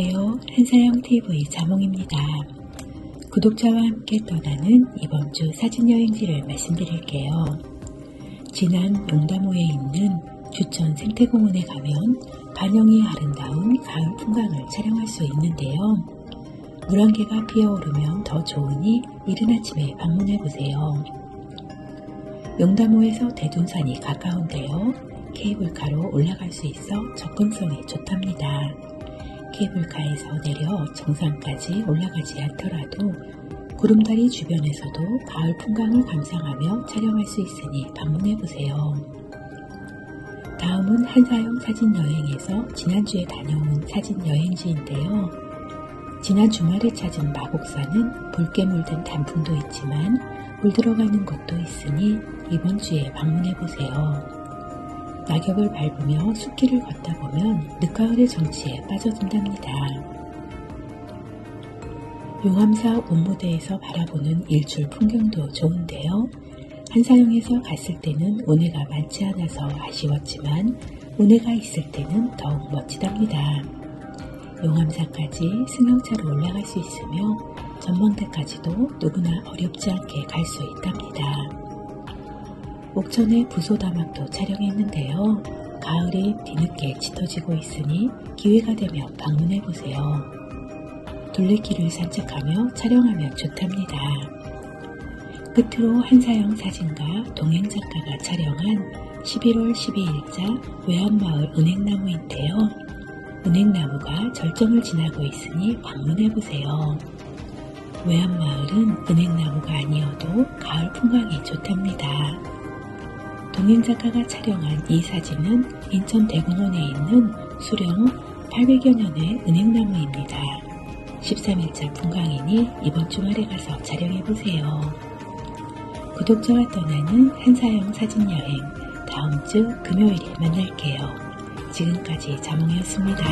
한사영 TV 자몽입니다. 구독자와 함께 떠나는 이번 주 사진여행지를 말씀드릴게요. 지난 용담호에 있는 주천 생태공원에 가면 반영이 아름다운 가을 풍광을 촬영할 수 있는데요. 물안개가 피어오르면 더 좋으니 이른 아침에 방문해보세요. 용담호에서 대둔산이 가까운데요. 케이블카로 올라갈 수 있어 접근성이 좋답니다. 케이블카에서 내려 정상까지 올라가지 않더라도 구름다리 주변에서도 가을 풍광을 감상하며 촬영할 수 있으니 방문해보세요. 다음은 한사용 사진 여행에서 지난주에 다녀온 사진 여행지인데요. 지난 주말에 찾은 마곡산은 붉게 물든 단풍도 있지만 물 들어가는 곳도 있으니 이번 주에 방문해보세요. 낙엽을 밟으며 숲길을 걷다 보면 늦가을의 정취에 빠져든답니다. 용암사 온무대에서 바라보는 일출 풍경도 좋은데요. 한사용에서 갔을 때는 운해가 많지 않아서 아쉬웠지만 운해가 있을 때는 더욱 멋지답니다. 용암사까지 승용차로 올라갈 수 있으며 전망대까지도 누구나 어렵지 않게 갈 수 있답니다. 옥천의 부소다막도 촬영했는데요. 가을이 뒤늦게 짙어지고 있으니 기회가 되면 방문해보세요. 둘레길을 산책하며 촬영하면 좋답니다. 끝으로 한사영 사진가 동행작가가 촬영한 11월 12일자 외암마을 은행나무인데요. 은행나무가 절정을 지나고 있으니 방문해보세요. 외암마을은 은행나무가 아니어도 가을 풍광이 좋답니다. 동행작가가 촬영한 이 사진은 인천 대공원에 있는 수령 800여 년의 은행나무입니다. 13일자 풍광이니 이번 주말에 가서 촬영해보세요. 구독자와 떠나는 한사영 사진여행 다음 주 금요일에 만날게요. 지금까지 자몽이었습니다.